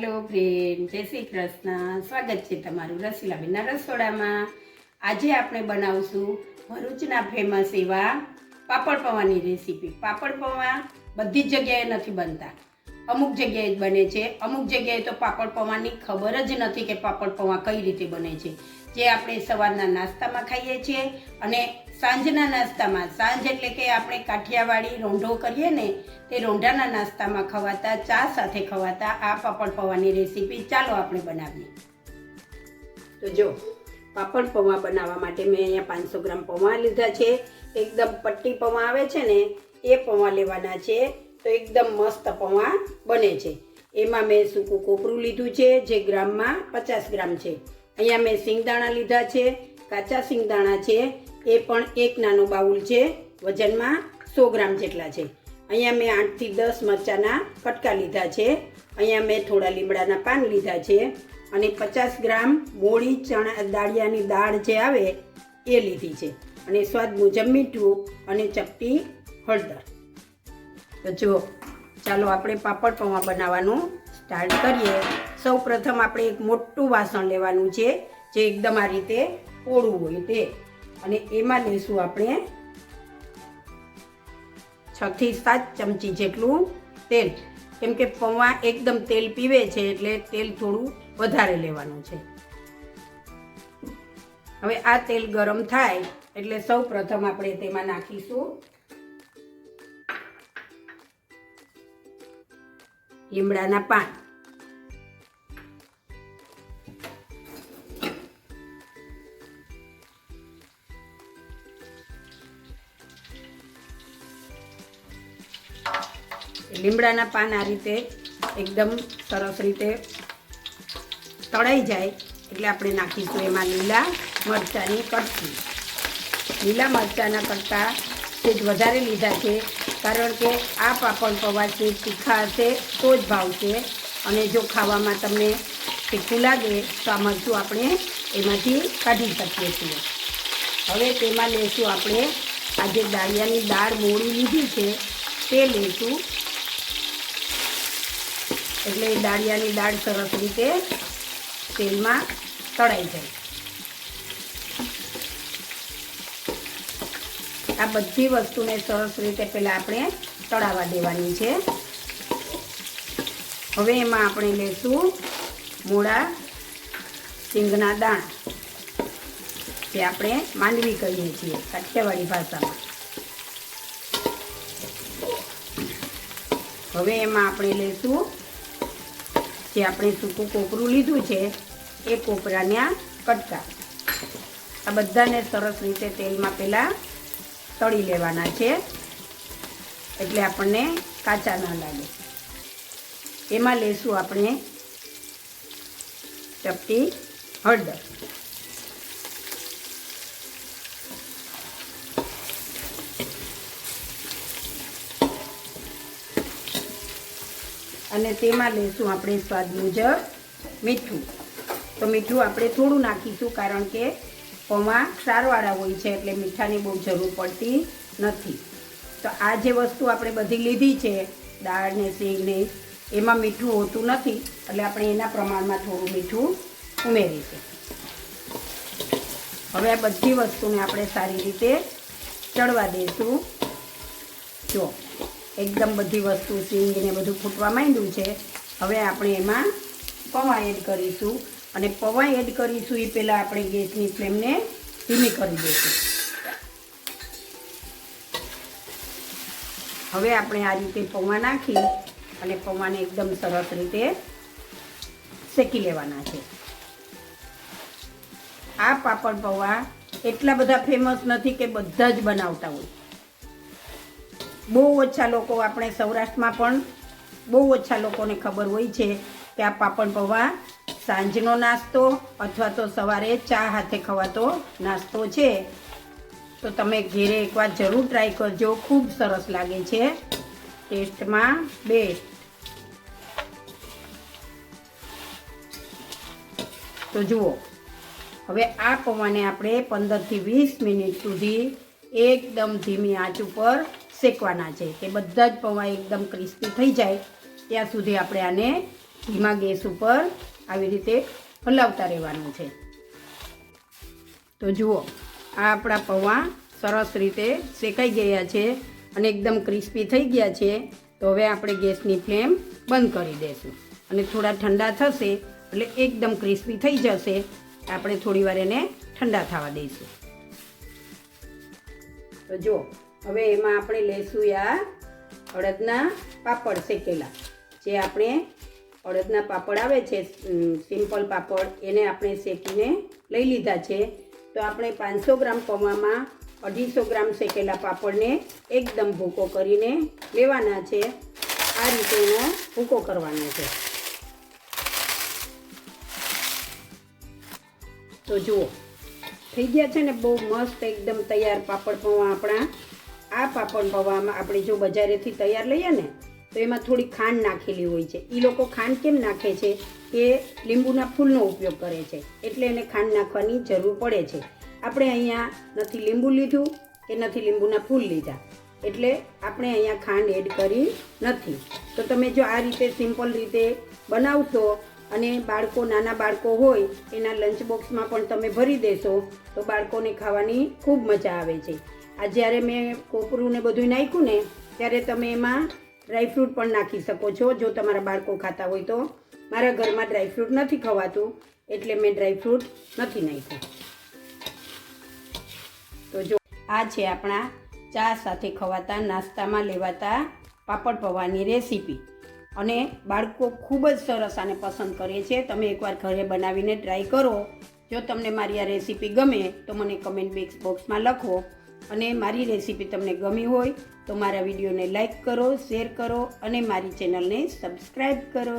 Hello friend, જય શ્રી કૃષ્ણ. સ્વાગત છે તમારું રસીલાબેનના રસોડામાં. આજે આપણે બનાવશું ભરૂચના ફેમસ એવા પાપડ પૌવાની રેસીપી પાપડ પૌવા બધી જ જગ્યાએ નથી બનતા. અમુક જગ્યાએ જ બને છે. અમુક જગ્યાએ તો પાપડ પૌવાની ખબર જ નથી કે પાપડ પૌવા કઈ રીતે બને છે. જે આપણે સવારના નાસ્તામાં ખાઈએ છીએ અને સાંજના નાસ્તામાં. સાંજ એટલે કે આપણે કાઠિયાવાડી રોંઢો કરીએ ને, તે રોંઢાના નાસ્તામાં ખવાતા ચા સાથે ખવાતા આ પાપડ પૌવાની રેસીપી ચાલો આપણે બનાવીએ. તો જો, પાપડ પૌવા બનાવવા માટે મેં અહીંયા પાંચસો ગ્રામ પૌવા લીધા છે. એકદમ પટ્ટી પૌવા આવે છે ને, એ પૌવા લેવાના છે. તો એકદમ મસ્ત પૌવા બને છે. એમાં મેં સૂકું કોપરું લીધું છે, જે ગ્રામમાં પચાસ ગ્રામ છે. અહીંયા મેં સિંગદાણા લીધા છે, કાચા સિંગદાણા છે એ પણ એક નાનો બાઉલ છે, વજનમાં સો ગ્રામ જેટલા છે. અહીંયા મેં આઠથી દસ મરચાના કટકા લીધા છે, અહીંયા મેં થોડા લીમડાના પાન લીધા છે, અને પચાસ ગ્રામ મોળી ચણા દાળિયાની દાળ જે આવે એ લીધી છે, અને સ્વાદ મુજબ મીઠું અને ચપટી હળદર. તો જુઓ, ચાલો આપણે પાપડ પૌવા બનાવવાનું સ્ટાર્ટ કરીએ. સૌ પ્રથમ આપણે એક મોટું વાસણ લેવાનું છે, જે એકદમ આ રીતે ઓળું હોય તે. અને એમાં લઈશું આપણે છ થી સાત ચમચી જેટલું તેલ. કેમ કે પૌવા એકદમ તેલ પીવે છે એટલે તેલ થોડું વધારે લેવાનું છે. હવે આ તેલ ગરમ થાય એટલે સૌ પ્રથમ આપણે તેમાં નાખીશું લીમડાના પાન. લીમડાના પાન આ રીતે એકદમ સરસ રીતે તળાઈ જાય એટલે આપણે નાખીશું એમાં લીલા મરચાંની કટકી. લીલા મરચાંના કટકા સેજ વધારે લીધા છે, કારણ કે આ પાપડ પૌવા છે તીખા હશે તો જ ભાવશે અને જો ખાવામાં તમને તીખું લાગે, તો આ મરચું આપણે એમાંથી કાઢી શકીએ છીએ. હવે તેમાં લઈશું આપણે આ જે દાળિયાની દાળ મોળી લીધી છે, તે લઈશું એટલે એ દાળિયાની દાળ સરસ રીતે તેલમાં તળાઈ જાય. આ બધી વસ્તુને સરસ રીતે પહેલાં આપણે તળાવવા દેવાની છે. હવે એમાં આપણે લેશું મૂળા સિંગના દાણ, જે આપણે માંડવી કહીએ છીએ, કાઠિયાવાડી ભાષામાં. હવે એમાં આપણે લઈશું જે આપણે સૂકું કોપરું લીધું છે, એ કોપરાના કટકા. આ બધાને સરસ રીતે તેલમાં પહેલાં તળી લેવાના છે, એટલે આપણને કાચા ના લાગે. એમાં લેશું આપણે ચપટી હળદર. અને તેમાં લઈશું આપણે સ્વાદ મુજબ મીઠું. તો મીઠું આપણે થોડું નાખીશું કારણ કે પૌવા ક્ષારવાળા હોય છે એટલે મીઠાની બહુ જરૂર પડતી નથી. તો આ જે વસ્તુ આપણે બધી લીધી છે, દાળ ને સિંગ ને, એમાં મીઠું હોતું નથી, એટલે આપણે એના પ્રમાણમાં થોડું મીઠું ઉમેરીશું હવે આ બધી વસ્તુને આપણે સારી રીતે ચડવા દઈશું જો એકદમ બધી વસ્તુ સિંગને બધું ફૂટવા માંડ્યું છે. હવે આપણે એમાં પૌવા એડ કરીશું. અને પૌવા એડ કરીશું એ પહેલાં આપણે ગેસની ફ્લેમને ધીમી કરી દઈશું. હવે આપણે આ રીતે પૌવા નાખી અને પૌવાને એકદમ સરસ રીતે શેકી લેવાના છે. આ પાપડ પૌવા એટલા બધા ફેમસ નથી કે બધા જ બનાવતા હોય. બહુ ઓછા લોકો આપણે સૌરાષ્ટ્રમાં પણ બહુ ઓછા લોકોને ખબર હોય છે કે આ પાપડ પૌવા સાંજનો નાસ્તો અથવા તો સવારે ચા હાથે ખવાતો નાસ્તો છે. તો તમે ઘેરે એકવાર જરૂર ટ્રાય કરજો. ખૂબ સરસ લાગે છે. ટેસ્ટમાં બેસ્ટ તો જુઓ, હવે આ પૌવાને આપણે પંદરથી વીસ મિનિટ સુધી એકદમ ધીમી આંચ ઉપર શેકવાના છે. કે બધા જ પૌવા એકદમ ક્રિસ્પી થઈ જાય. ત્યાં સુધી આપણે આને ધીમા ગેસ ઉપર આવી રીતે હલાવતા રહેવાનું છે. તો જુઓ, આ આપણા પૌવા સરસ રીતે શેકાઈ ગયા છે અને એકદમ ક્રિસ્પી થઈ ગયા છે. તો હવે આપણે ગેસની ફ્લેમ બંધ કરી દઈશું. અને થોડા ઠંડા થશે એટલે એકદમ ક્રિસ્પી થઈ જશે. આપણે થોડી વાર એને ઠંડા થવા દઈશું. તો જો, હવે એમાં આપણે લઈશું આ અડદના પાપડ શેકેલા. જે આપણે અડદના પાપડ આવે છે સિમ્પલ પાપડ, એને આપણે શેકીને લઈ લીધા છે. તો આપણે પાંચસો ગ્રામ પૌવામાં અઢીસો ગ્રામ શેકેલા પાપડને એકદમ ભૂકો કરીને લેવાના છે. આ રીતે એનો ભૂકો કરવાનો છે. તો જુઓ થઈ ગયા છે ને, બહુ મસ્ત એકદમ તૈયાર પાપડ પૌવા આપણા. આ પાપડ પૌવામાં આપણે જો બજારેથી તૈયાર લઈએ ને, તો એમાં થોડી ખાંડ નાખેલી હોય છે. એ લોકો ખાંડ કેમ નાખે છે? કે લીંબુના ફૂલનો ઉપયોગ કરે છે. એટલે એને ખાંડ નાખવાની જરૂર પડે છે. આપણે અહીંયા નથી લીંબુ લીધું કે નથી લીંબુના ફૂલ લીધા. એટલે આપણે અહીંયા ખાંડ એડ કરી નથી. તો તમે જો આ રીતે સિમ્પલ રીતે બનાવશો અને બાળકો, નાના બાળકો હોય, એના લંચ બોક્સમાં પણ તમે ભરી દેશો, તો બાળકોને ખાવાની ખૂબ મજા આવે છે. આ જ્યારે મેં કોપરું ને બધું નાખ્યું ને, ત્યારે તમે એમાં ડ્રાયફ્રૂટ પણ નાખી શકો છો, જો તમારા બાળકો ખાતા હોય તો. મારા ઘરમાં ડ્રાયફ્રૂટ નથી ખવાતું, એટલે મેં ડ્રાયફ્રૂટ નથી નાખ્યું. તો જો, આ છે આપણા ચા સાથે ખવાતા નાસ્તામાં લેવાતા પાપડ પૌવાની રેસીપી. અને બાળકો ખૂબ જ સરસ આને પસંદ કરે છે. તમે એકવાર ઘરે બનાવીને ટ્રાય કરો. જો તમને મારી આ રેસીપી ગમે, તો મને કમેન્ટ બોક્સ બોક્સમાં લખો. અને મારી રેસીપી તમને ગમી હોય, તો મારા વિડીયોને લાઈક કરો શેર કરો, અને મારી ચેનલને સબસ્ક્રાઈબ કરો.